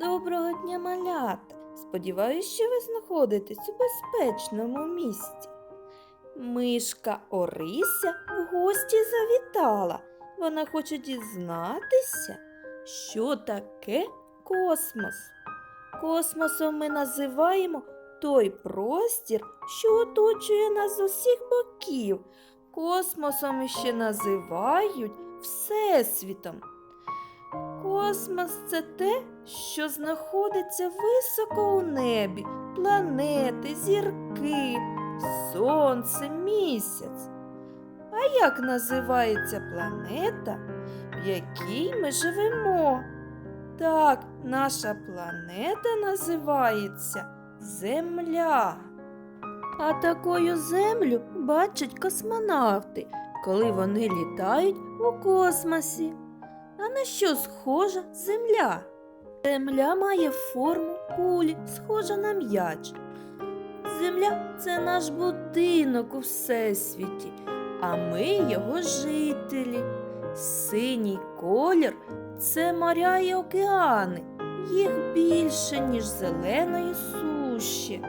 Доброго дня, малята! Сподіваюсь, що ви знаходитесь у безпечному місці. Мишка Орися в гості завітала. Вона хоче дізнатися, що таке космос. Космосом ми називаємо той простір, що оточує нас з усіх боків. Космосом ще називають Всесвітом. Космос це те, що знаходиться високо у небі, планети, зірки, сонце, місяць. А як називається планета, в якій ми живемо? Так, наша планета називається Земля. А такою землю бачать космонавти, коли вони літають у космосі. А на що схожа земля? Земля має форму кулі, схожа на м'яч. Земля це наш будинок у всесвіті, а ми його жителі. Синій колір це моря і океани. Їх більше, ніж зеленої суші.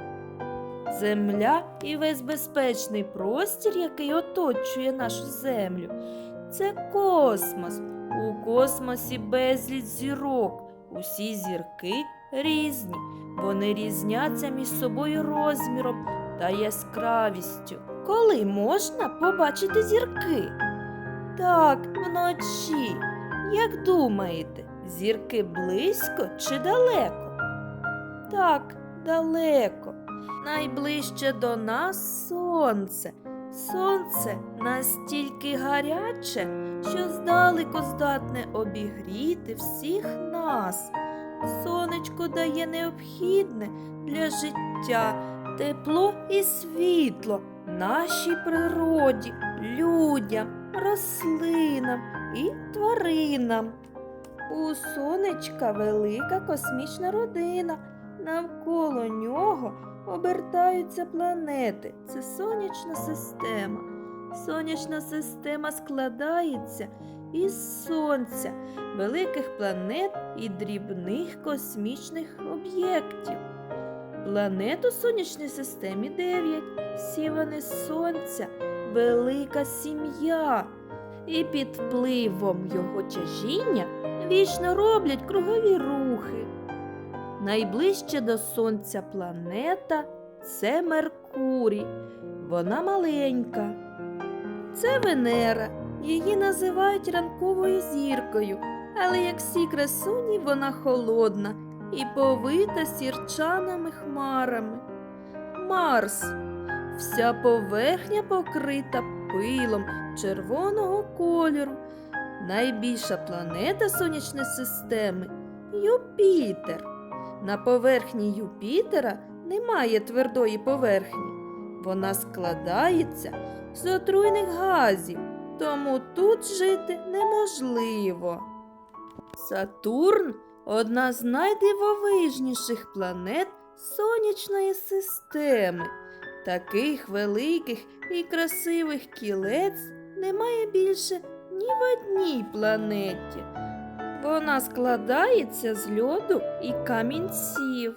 Земля і весь безпечний простір, який оточує нашу землю, це космос. У космосі безліч зірок. Усі зірки різні. Вони різняться між собою розміром та яскравістю. Коли можна побачити зірки? Так, вночі. Як думаєте, зірки близько чи далеко? Так, далеко. Найближче до нас сонце. Сонце настільки гаряче, що здалеку здатне обігріти всіх нас. Сонечко дає необхідне для життя, тепло і світло нашій природі, людям, рослинам і тваринам. У сонечка велика космічна родина. Навколо нього обертаються планети. Це сонячна система. Сонячна система складається із сонця, великих планет і дрібних космічних об'єктів. Планет у сонячній системі 9. Всі вони сонця, велика сім'я. І під впливом його тяжіння вічно роблять кругові рухи. Найближче до Сонця планета це Меркурій. Вона маленька. Це Венера. Її називають ранковою зіркою, але як всі красуні, вона холодна і повита сірчаними хмарами. Марс. Вся поверхня покрита пилом червоного кольору. Найбільша планета сонячної системи Юпітер. На поверхні Юпітера немає твердої поверхні. Вона складається з отруйних газів, тому тут жити неможливо. Сатурн одна з найдивовижніших планет сонячної системи. Таких великих і красивих кілець немає більше ні в одній планеті. Вона складається з льоду і камінців.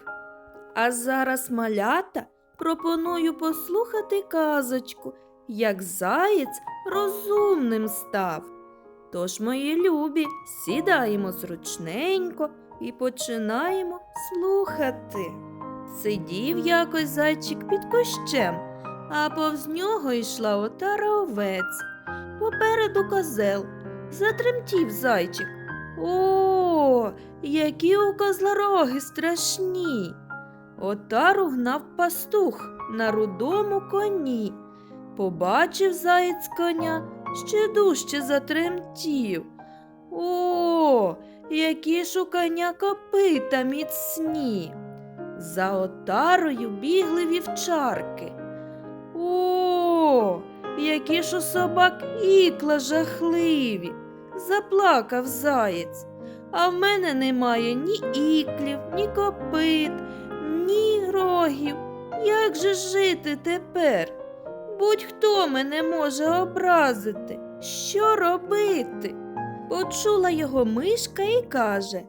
А зараз малята пропоную послухати казочку, як заєць розумним став. Тож, мої любі, сідаємо зручненько і починаємо слухати. Сидів якось зайчик під кощем, а повз нього йшла отара овець. Попереду козел. Затремтів зайчик. О, які у козла роги страшні. Отару гнав пастух на рудому коні. Побачив заєць коня, ще дужче затремтів. О, які ж у коня копита міцні. За отарою бігли вівчарки. О, які ж у собак ікла жахливі. Заплакав заєць, а в мене немає ні іклів, ні копит, ні рогів. Як же жити тепер? Будь-хто мене може образити. Що робити? Почула його мишка і каже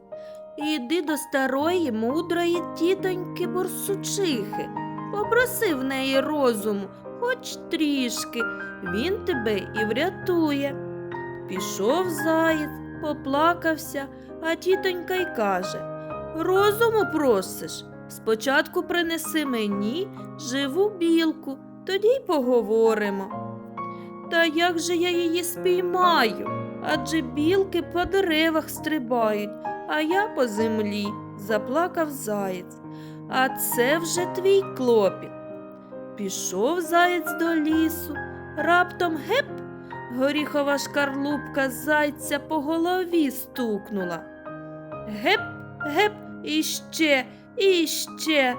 і йди до старої мудрої тітоньки борсучихи. Попроси в неї розуму, хоч трішки, він тебе і врятує. Пішов заєць, поплакався, а тітонька й каже Розуму просиш? Спочатку принеси мені живу білку, тоді й поговоримо. Та як же я її спіймаю? Адже білки по деревах стрибають, а я по землі, заплакав заєць. А це вже твій клопіт. Пішов заєць до лісу, раптом геп, горіхова шкарлупка зайця по голові стукнула. Геп, геп, іще, іще.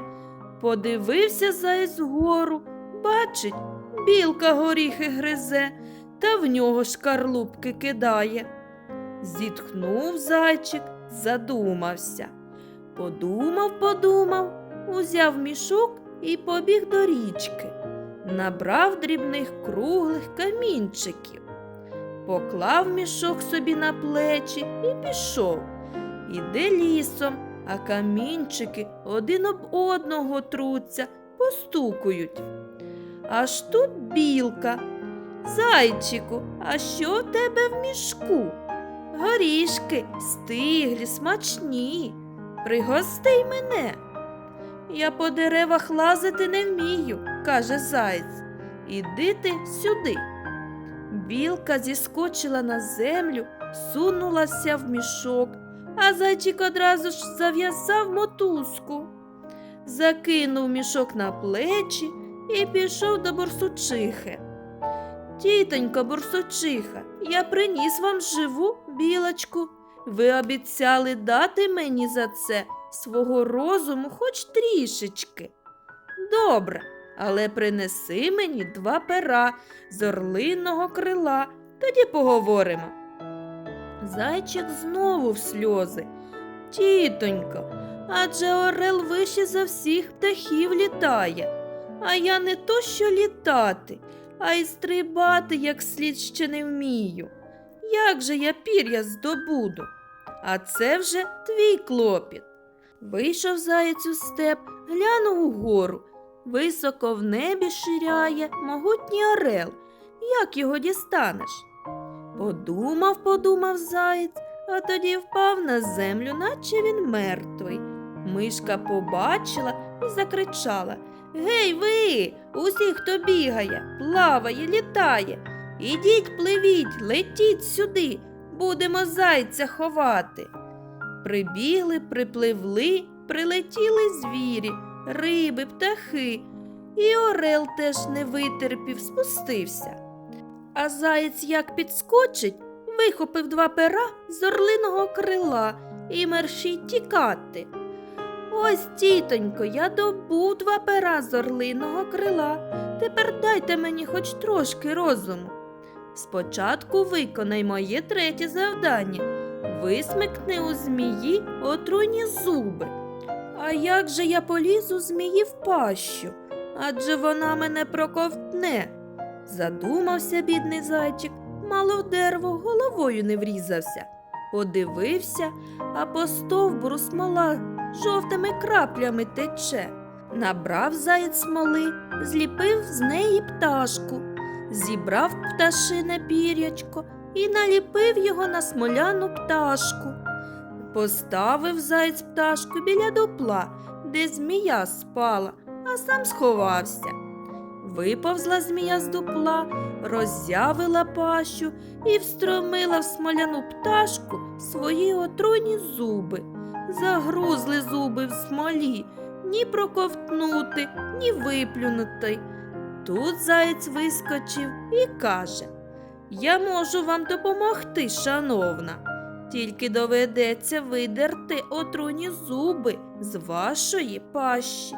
Подивився заєць вгору, бачить, білка горіхи гризе, та в нього шкарлупки кидає. Зітхнув зайчик, задумався. Подумав, подумав, узяв мішок і побіг до річки. Набрав дрібних круглих камінчиків. Поклав мішок собі на плечі і пішов. Іде лісом, а камінчики один об одного труться, постукують. Аж тут білка. Зайчику, а що в тебе в мішку? Горішки, стиглі, смачні. Пригостий мене. Я по деревах лазити не вмію, каже заєць. Іди ти сюди. Білка зіскочила на землю, сунулася в мішок, а зайчик одразу ж зав'язав мотузку. Закинув мішок на плечі і пішов до борсучихи. Тітонько борсучиха, я приніс вам живу білочку. Ви обіцяли дати мені за це свого розуму хоч трішечки. Добре, але принеси мені два пера з орлиного крила, тоді поговоримо. Зайчик знову в сльози. Тітонько, адже орел вище за всіх птахів літає, а я не то що літати, а й стрибати як слід ще не вмію. Як же я пір'я здобуду? А це вже твій клопіт. Вийшов заєць у степ, глянув угору. Високо в небі ширяє могутній орел. Як його дістанеш? Подумав, подумав заєць, а тоді впав на землю, наче він мертвий. Мишка побачила і закричала Гей, ви, усі, хто бігає, плаває, літає. Ідіть, пливіть, летіть сюди, будемо зайця ховати. Прибігли, припливли, прилетіли звірі, риби, птахи, і орел теж не витерпів, спустився. А заєць як підскочить, вихопив два пера з орлиного крила і мерщій тікати. Ось, тітонько, я добув два пера з орлиного крила. Тепер дайте мені хоч трошки розуму. Спочатку виконай моє третє завдання. Висмикни у змії отруйні зуби. А як же я полізу змії в пащу? Адже вона мене проковтне. Задумався бідний зайчик, мало в дерево головою не врізався. Подивився, а по стовбуру смола жовтими краплями тече. Набрав заєць смоли, зліпив з неї пташку, зібрав пташине пірячко і наліпив його на смоляну пташку. Поставив заєць пташку біля дупла, де змія спала, а сам сховався. Виповзла змія з дупла, роззявила пащу і встромила в смоляну пташку свої отруйні зуби. Загрузли зуби в смолі, ні проковтнути, ні виплюнути. Тут заєць вискочив і каже Я можу вам допомогти, шановна. Тільки доведеться видерти отруйні зуби з вашої пащі.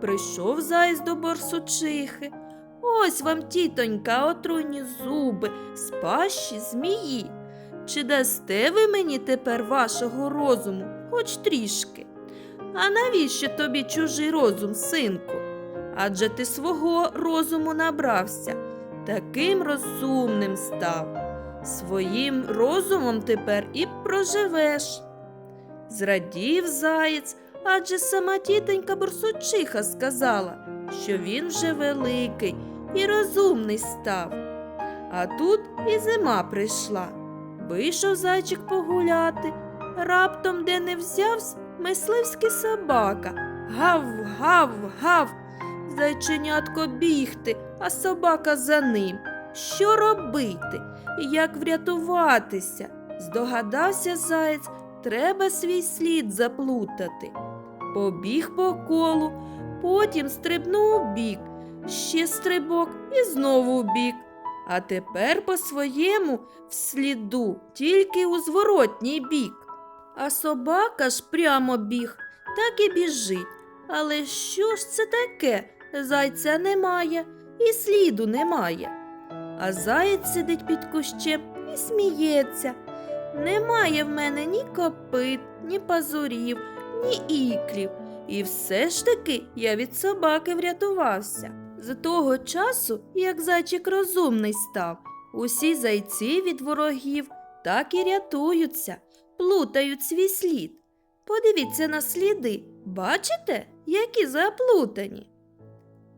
Прийшов заєць до борсучихи. Ось вам, тітонька, отруйні зуби з пащі змії. Чи дасте ви мені тепер вашого розуму, хоч трішки? А навіщо тобі чужий розум, синку? Адже ти свого розуму набрався, таким розумним став. Своїм розумом тепер і проживеш. Зрадів заєць, адже сама тітонька борсучиха сказала, що він вже великий і розумний став. А тут і зима прийшла. Вийшов зайчик погуляти, раптом де не взявсь мисливський собака. Гав, гав, гав. Зайченятко бігти, а собака за ним. Що робити? Як врятуватися? Здогадався заєць, треба свій слід заплутати. Побіг по колу, потім стрибнув у бік, ще стрибок і знову бік. А тепер по своєму в сліду, тільки у зворотній бік. А собака ж прямо біг, так і біжить. Але що ж це таке? Зайця немає і сліду немає. А заєць сидить під кущем і сміється. Немає в мене ні копит, ні пазурів, ні іклів. І все ж таки я від собаки врятувався. З того часу, як зайчик розумний став, усі зайці від ворогів так і рятуються, плутають свій слід. Подивіться на сліди, бачите, які заплутані.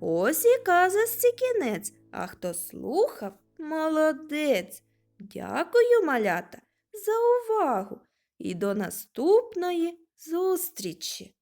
Ось і казасці кінець, а хто слухав, молодець. Дякую, малята, за увагу і до наступної зустрічі!